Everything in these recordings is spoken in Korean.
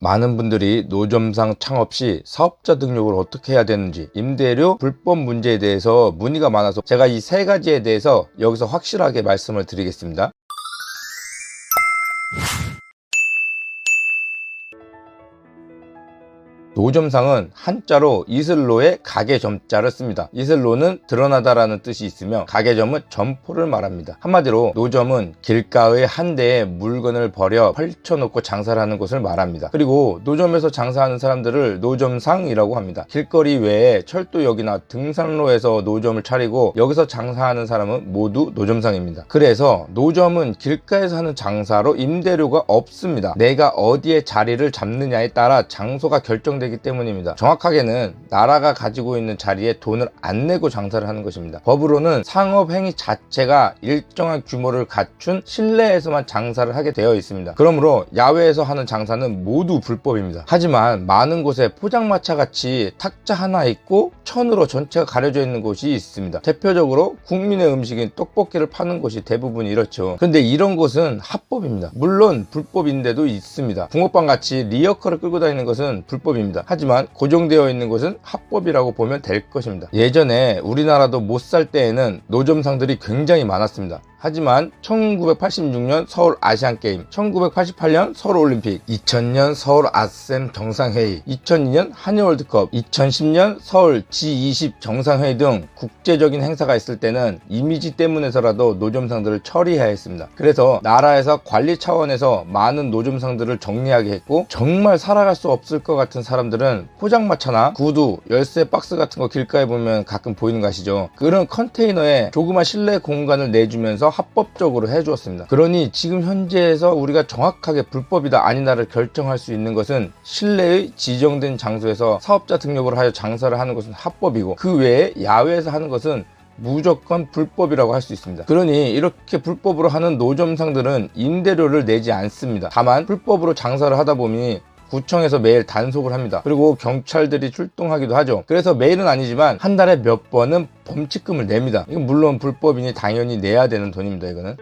많은 분들이 노점상 창업 시 사업자 등록을 어떻게 해야 되는지 임대료 불법 문제에 대해서 문의가 많아서 제가 이 세 가지에 대해서 여기서 확실하게 말씀을 드리겠습니다. 노점상은 한자로 이슬로의 가게점자를 씁니다. 이슬로는 드러나다라는 뜻이 있으며 가게점은 점포를 말합니다. 한마디로 노점은 길가의 한 대에 물건을 버려 펼쳐놓고 장사를 하는 곳을 말합니다. 그리고 노점에서 장사하는 사람들을 노점상이라고 합니다. 길거리 외에 철도역이나 등산로에서 노점을 차리고 여기서 장사하는 사람은 모두 노점상입니다. 그래서 노점은 길가에서 하는 장사로 임대료가 없습니다. 내가 어디에 자리를 잡느냐에 따라 장소가 결정되기 때문입니다. 정확하게는 나라가 가지고 있는 자리에 돈을 안 내고 장사를 하는 것입니다. 법으로는 상업 행위 자체가 일정한 규모를 갖춘 실내에서만 장사를 하게 되어 있습니다. 그러므로 야외에서 하는 장사는 모두 불법입니다. 하지만 많은 곳에 포장마차 같이 탁자 하나 있고 천으로 전체가 가려져 있는 곳이 있습니다. 대표적으로 국민의 음식인 떡볶이를 파는 곳이 대부분 이렇죠. 근데 이런 곳은 합법입니다. 물론 불법인데도 있습니다. 붕어빵 같이 리어커를 끌고 다니는 것은 불법입니다. 하지만 고정되어 있는 것은 합법이라고 보면 될 것입니다. 예전에 우리나라도 못 살 때에는 노점상들이 굉장히 많았습니다. 하지만 1986년 서울 아시안게임, 1988년 서울올림픽, 2000년 서울 아셈 정상회의, 2002년 한일월드컵, 2010년 서울 G20 정상회의 등 국제적인 행사가 있을 때는 이미지 때문에서라도 노점상들을 처리해야 했습니다. 그래서 나라에서 관리 차원에서 많은 노점상들을 정리하게 했고 정말 살아갈 수 없을 것 같은 사람들은 포장마차나 구두, 열쇠 박스 같은 거 길가에 보면 가끔 보이는 거 아시죠? 그런 컨테이너에 조그만 실내 공간을 내주면서 합법적으로 해주었습니다. 그러니 지금 현재에서 우리가 정확하게 불법이다 아니다를 결정할 수 있는 것은 실내의 지정된 장소에서 사업자 등록을 하여 장사를 하는 것은 합법이고 그 외에 야외에서 하는 것은 무조건 불법이라고 할 수 있습니다. 그러니 이렇게 불법으로 하는 노점상들은 임대료를 내지 않습니다. 다만 불법으로 장사를 하다 보니 구청에서 매일 단속을 합니다. 그리고 경찰들이 출동하기도 하죠. 그래서 매일은 아니지만 한 달에 몇 번은 범칙금을 냅니다. 이건 물론 불법이니 당연히 내야 되는 돈입니다. 이거는.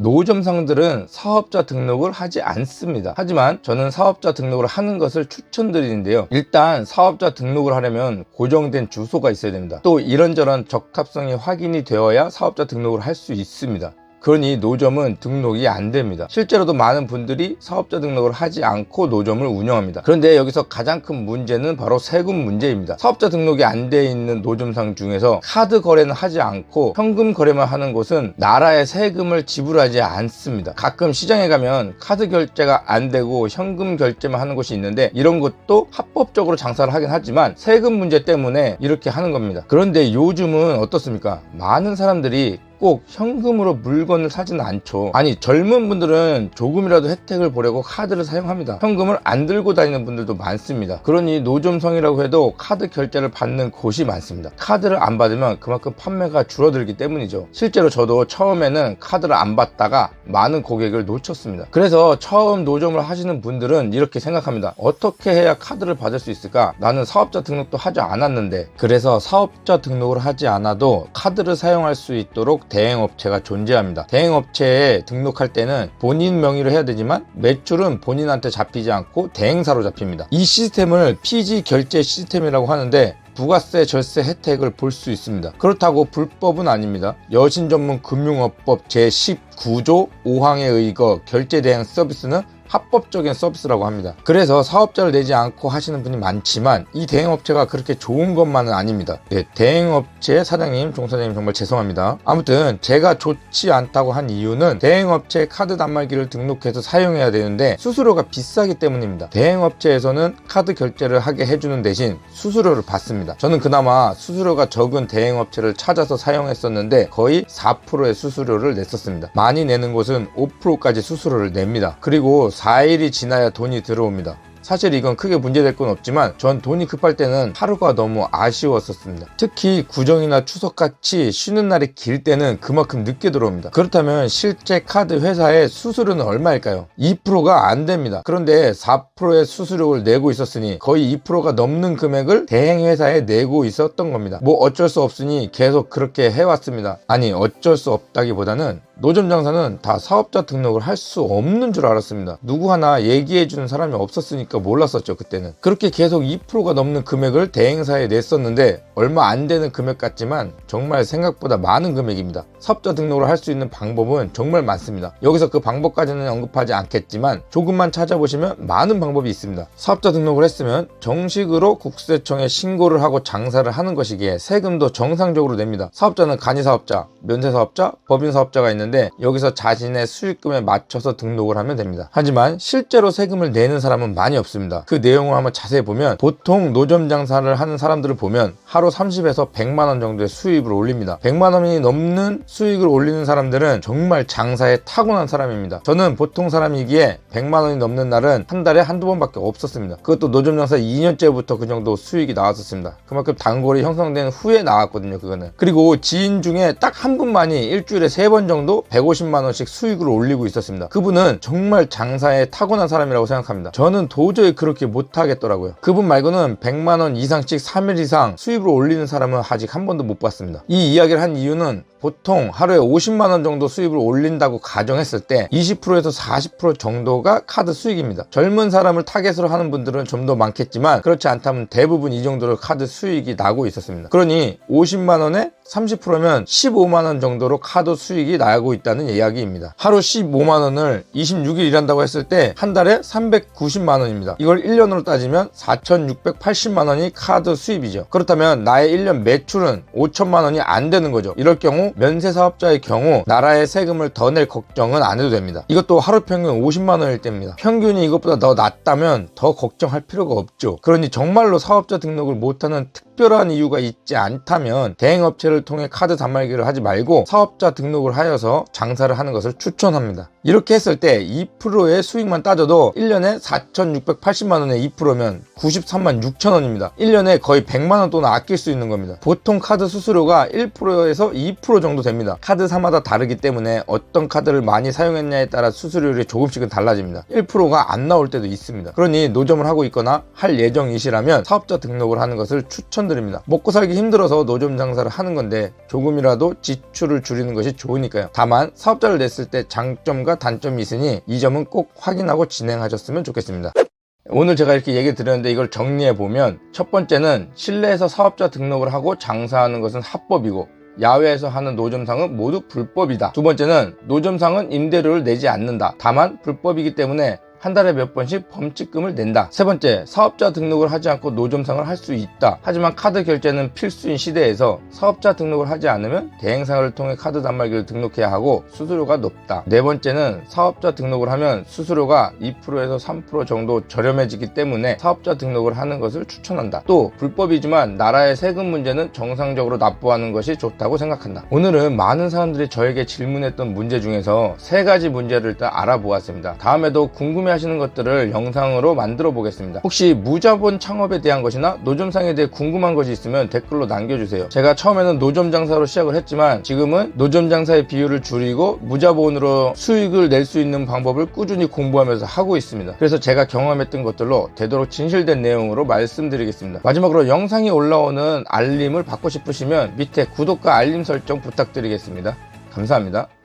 노점상들은 사업자 등록을 하지 않습니다. 하지만 저는 사업자 등록을 하는 것을 추천드리는데요. 일단 사업자 등록을 하려면 고정된 주소가 있어야 됩니다. 또 이런저런 적합성이 확인이 되어야 사업자 등록을 할 수 있습니다. 그러니 노점은 등록이 안 됩니다. 실제로도 많은 분들이 사업자 등록을 하지 않고 노점을 운영합니다. 그런데 여기서 가장 큰 문제는 바로 세금 문제입니다. 사업자 등록이 안 돼 있는 노점상 중에서 카드 거래는 하지 않고 현금 거래만 하는 곳은 나라의 세금을 지불하지 않습니다. 가끔 시장에 가면 카드 결제가 안 되고 현금 결제만 하는 곳이 있는데 이런 것도 합법적으로 장사를 하긴 하지만 세금 문제 때문에 이렇게 하는 겁니다. 그런데 요즘은 어떻습니까? 많은 사람들이 꼭 현금으로 물건을 사지는 않죠. 아니 젊은 분들은 조금이라도 혜택을 보려고 카드를 사용합니다. 현금을 안 들고 다니는 분들도 많습니다. 그러니 노점성이라고 해도 카드 결제를 받는 곳이 많습니다. 카드를 안 받으면 그만큼 판매가 줄어들기 때문이죠. 실제로 저도 처음에는 카드를 안 받다가 많은 고객을 놓쳤습니다. 그래서 처음 노점을 하시는 분들은 이렇게 생각합니다. 어떻게 해야 카드를 받을 수 있을까? 나는 사업자 등록도 하지 않았는데 그래서 사업자 등록을 하지 않아도 카드를 사용할 수 있도록 대행업체가 존재합니다. 대행업체에 등록할 때는 본인 명의로 해야 되지만 매출은 본인한테 잡히지 않고 대행사로 잡힙니다. 이 시스템을 PG 결제 시스템이라고 하는데 부가세 절세 혜택을 볼 수 있습니다. 그렇다고 불법은 아닙니다. 여신 전문 금융업법 제19조 5항에 의거 결제 대행 서비스는 합법적인 서비스라고 합니다. 그래서 사업자를 내지 않고 하시는 분이 많지만 이 대행업체가 그렇게 좋은 것만은 아닙니다. 네, 대행업체 사장님, 종사장님 정말 죄송합니다. 아무튼 제가 좋지 않다고 한 이유는 대행업체 카드 단말기를 등록해서 사용해야 되는데 수수료가 비싸기 때문입니다. 대행업체에서는 카드 결제를 하게 해주는 대신 수수료를 받습니다. 저는 그나마 수수료가 적은 대행업체를 찾아서 사용했었는데 거의 4%의 수수료를 냈었습니다. 많이 내는 곳은 5%까지 수수료를 냅니다. 그리고 4일이 지나야 돈이 들어옵니다. 사실 이건 크게 문제될 건 없지만 전 돈이 급할 때는 하루가 너무 아쉬웠었습니다. 특히 구정이나 추석같이 쉬는 날이 길 때는 그만큼 늦게 들어옵니다. 그렇다면 실제 카드 회사의 수수료는 얼마일까요? 2%가 안 됩니다. 그런데 4%의 수수료를 내고 있었으니 거의 2%가 넘는 금액을 대행 회사에 내고 있었던 겁니다. 뭐 어쩔 수 없으니 계속 그렇게 해왔습니다. 아니 어쩔 수 없다기보다는 노점 장사는 다 사업자 등록을 할 수 없는 줄 알았습니다. 누구 하나 얘기해 주는 사람이 없었으니까 몰랐었죠, 그때는. 그렇게 계속 2%가 넘는 금액을 대행사에 냈었는데 얼마 안 되는 금액 같지만 정말 생각보다 많은 금액입니다. 사업자 등록을 할 수 있는 방법은 정말 많습니다. 여기서 그 방법까지는 언급하지 않겠지만 조금만 찾아보시면 많은 방법이 있습니다. 사업자 등록을 했으면 정식으로 국세청에 신고를 하고 장사를 하는 것이기에 세금도 정상적으로 냅니다. 사업자는 간이사업자, 면세사업자, 법인사업자가 있는데 여기서 자신의 수익금에 맞춰서 등록을 하면 됩니다. 하지만 실제로 세금을 내는 사람은 많이 없습니다. 그 내용을 한번 자세히 보면 보통 노점 장사를 하는 사람들을 보면 하루 30에서 100만 원 정도의 수입을 올립니다. 100만 원이 넘는 수익을 올리는 사람들은 정말 장사에 타고난 사람입니다. 저는 보통 사람이기에 100만 원이 넘는 날은 한 달에 한두 번밖에 없었습니다. 그것도 노점 장사 2년째부터 그 정도 수익이 나왔었습니다. 그만큼 단골이 형성된 후에 나왔거든요, 그거는. 그리고 지인 중에 딱 한 분만이 일주일에 세 번 정도 150만 원씩 수익을 올리고 있었습니다. 그분은 정말 장사에 타고난 사람이라고 생각합니다. 저는 도저히 그렇게 못하겠더라고요. 그분 말고는 100만 원 이상씩 3일 이상 수입을 올리는 사람은 아직 한 번도 못 봤습니다. 이 이야기를 한 이유는 보통 하루에 50만 원 정도 수입을 올린다고 가정했을 때 20%에서 40% 정도가 카드 수익입니다. 젊은 사람을 타겟으로 하는 분들은 좀 더 많겠지만 그렇지 않다면 대부분 이 정도로 카드 수익이 나고 있었습니다. 그러니 50만 원에 30%면 15만 원 정도로 카드 수익이 나고 있다는 이야기입니다. 하루 15만 원을 26일 일한다고 했을 때 한 달에 390만 원입니다. 이걸 1년으로 따지면 4,680만 원이 카드 수입이죠. 그렇다면 나의 1년 매출은 5천만 원이 안 되는 거죠. 이럴 경우 면세 사업자의 경우 나라의 세금을 더 낼 걱정은 안 해도 됩니다. 이것도 하루 평균 50만 원일 때입니다. 평균이 이것보다 더 낮다면 더 걱정할 필요가 없죠. 그러니 정말로 사업자 등록을 못하는 특 별한 이유가 있지 않다면 대행업체를 통해 카드 단말기를 하지 말고 사업자 등록을 하여서 장사를 하는 것을 추천합니다. 이렇게 했을 때 2%의 수익만 따져도 1년에 4,680만 원의 2%면 93만 6천 원입니다. 1년에 거의 100만 원 돈을 아낄 수 있는 겁니다. 보통 카드 수수료가 1%에서 2% 정도 됩니다. 카드사마다 다르기 때문에 어떤 카드를 많이 사용했냐에 따라 수수료율이 조금씩은 달라집니다. 1%가 안 나올 때도 있습니다. 그러니 노점을 하고 있거나 할 예정이시라면 사업자 등록을 하는 것을 추천 드립니다. 먹고 살기 힘들어서 노점 장사를 하는 건데 조금이라도 지출을 줄이는 것이 좋으니까요. 다만 사업자를 냈을 때 장점과 단점이 있으니 이 점은 꼭 확인하고 진행하셨으면 좋겠습니다. 오늘 제가 이렇게 얘기 드렸는데 이걸 정리해 보면 첫 번째는 실내에서 사업자 등록을 하고 장사하는 것은 합법이고 야외에서 하는 노점상은 모두 불법이다. 두 번째는 노점상은 임대료를 내지 않는다. 다만 불법이기 때문에 한 달에 몇 번씩 범칙금을 낸다. 세 번째, 사업자 등록을 하지 않고 노점상을 할 수 있다. 하지만 카드 결제는 필수인 시대에서 사업자 등록을 하지 않으면 대행사를 통해 카드 단말기를 등록해야 하고 수수료가 높다. 네 번째는 사업자 등록을 하면 수수료가 2%에서 3% 정도 저렴해지기 때문에 사업자 등록을 하는 것을 추천한다. 또 불법이지만 나라의 세금 문제는 정상적으로 납부하는 것이 좋다고 생각한다. 오늘은 많은 사람들이 저에게 질문했던 문제 중에서 세 가지 문제를 일단 알아보았습니다. 다음에도 궁금해 하시는 것들을 영상으로 만들어 보겠습니다. 혹시 무자본 창업에 대한 것이나 노점상에 대해 궁금한 것이 있으면 댓글로 남겨주세요. 제가 처음에는 노점 장사로 시작을 했지만 지금은 노점 장사의 비율을 줄이고 무자본으로 수익을 낼 수 있는 방법을 꾸준히 공부하면서 하고 있습니다. 그래서 제가 경험했던 것들로 되도록 진실된 내용으로 말씀드리겠습니다. 마지막으로 영상이 올라오는 알림을 받고 싶으시면 밑에 구독과 알림 설정 부탁드리겠습니다. 감사합니다.